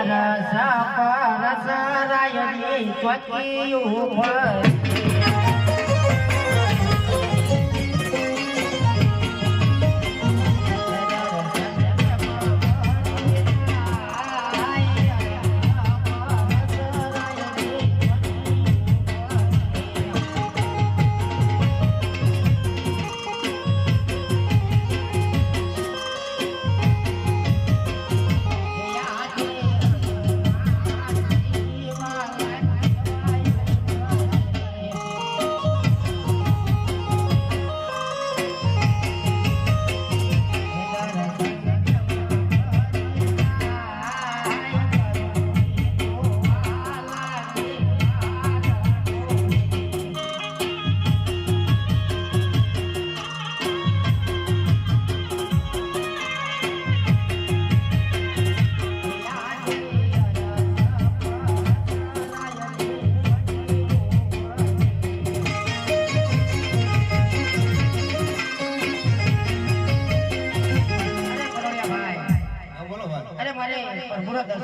રસ પરસ રાયની ચોકી ઉપર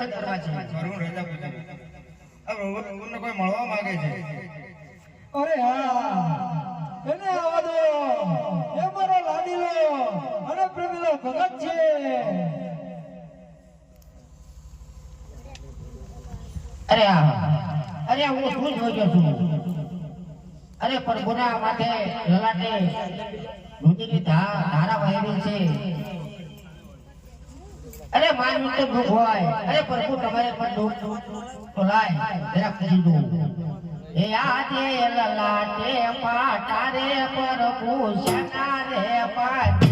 પ્રભુના કરવા છે. મારું રજા પૂછે. આ પ્રભુ કોઈ મળવા માંગે છે? અરે હા. એને આવવા દો. એ મારો લાડીલો અને પ્રેમીલો ભગત છે. અરે હા. અરે હું શું જોઈ છું? અરે પ્રભુના માટે લલાટે. ધારા વહેલી છે. અરે માન તો દુઃખ હોય અરે પ્રભુ તમારે પણ દુઃખ તો લાય. જરાક દો. એ આજે લલાટે પાટારે પ્રભુ શના રે પાટા.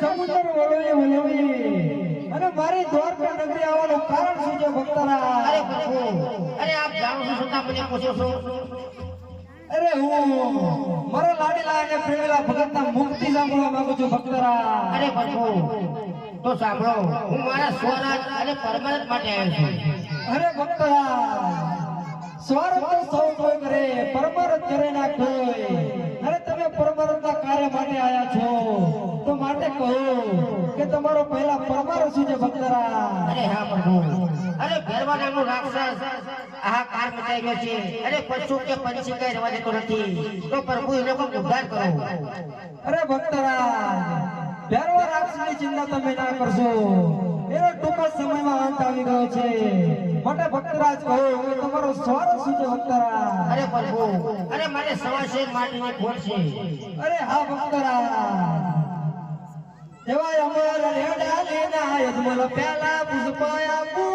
સમુદ્ર વળવી વળવી અને મારી દ્વારકા નગરી આવવાનું કારણ શું છે ભક્તરા? અરે પ્રભુ અરે આપ જાણો છો છતાં મને પૂછો છો? અરે હું મારા લાડીલા અને પ્રેમેલા ભગતના મુક્તિ સાંભળવા માંગુ છું ભક્તરા. અરે પ્રભુ તો સાંભળો હું મારા સ્વરાજ અને પરમાનંદ માટે આવ્યો છું. અરે ભક્તરા સ્વાર્થ તો સૌ કોઈ કરે પરમારથ કરે ના કોઈ. અરે તમે પરમારથના કાર્ય માટે આયા છો. કહો કે તમારો પહેલા પરમારથ શું છે ભક્તરા અરે હા પ્રભુ અરે ભેરવા નામનો રાક્ષસ આ કાર મચાઈ ગયો છે. અરે પશુ કે પંછી કઈ રવા દેતો નથી. તો પ્રભુ એને કોઈ ઉદ્ધાર કરો? અરે ભક્તરા ભેરવા રાક્ષસની ચિંતા તમે ના કરશો. એનો ટૂંક સમયમાં અંત આવી ગયો છે. માટે ભક્તરાજ કહો કે તમારો સ્વાર્થ શું છે ભક્તરા અરે પ્રભુ અરે મારે સવા શેર માટીની ખોટ છે. અરે હા ભક્તરા દેવાય અમર રેડા લેના યજમલ પેલા પુષ્પાયા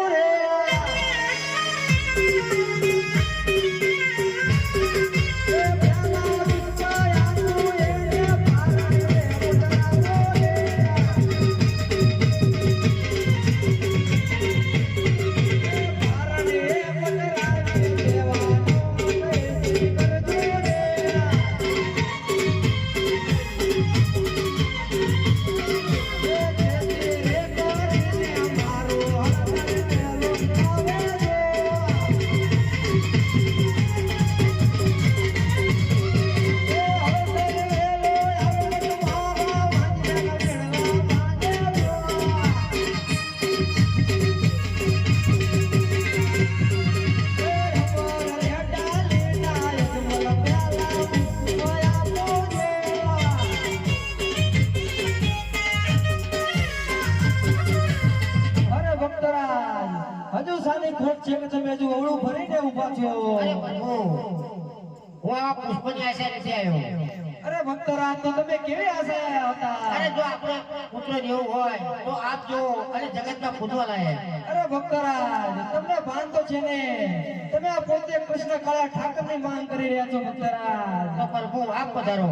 જો આપણે પુત્ર જેવું હોય તો આપ જો અને જગતના પૂજવા લાયે. અરે ભક્તરાજ તમને ભાન તો છે ને. તમે આ પોતે કૃષ્ણ કાળા ઠાકરની માંગ કરી રહ્યા છો ભક્તરાજ. તો પ્રભુ આપ પધારો.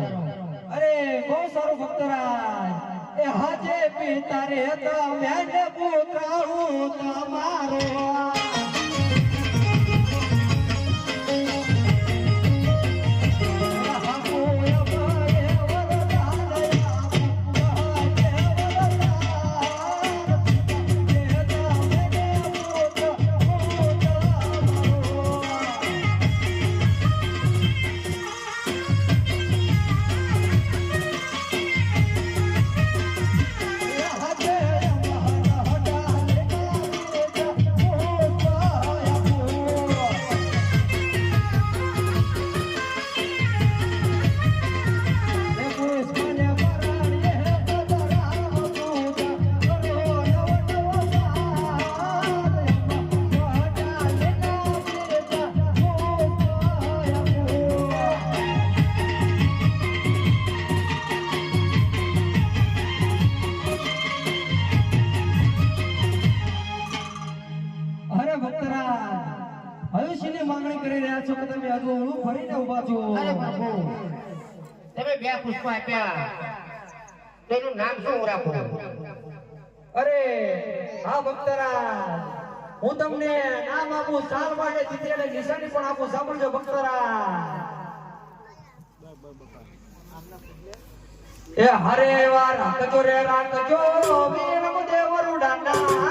અરે બહુ સારું ભક્તરાજ. એ હાજે પિતા રે તમે ને હું તમારો માંગણી કરી રહ્યા છો કે તમે હજુ ઓળું ફરીને ઊભા છો. અરે બાપુ તમે બે પુષ્પ આપ્યા. તેનું નામ શું રાખો? અરે હા ભક્તરા હું તમને નામ આપું સાલ માટે ચિત્રને નિશાની પણ આપું. સાંભળજો ભક્તરા એ હરે વાર કચોરે રા કચોરો વીરમ દેવરુ દાંડા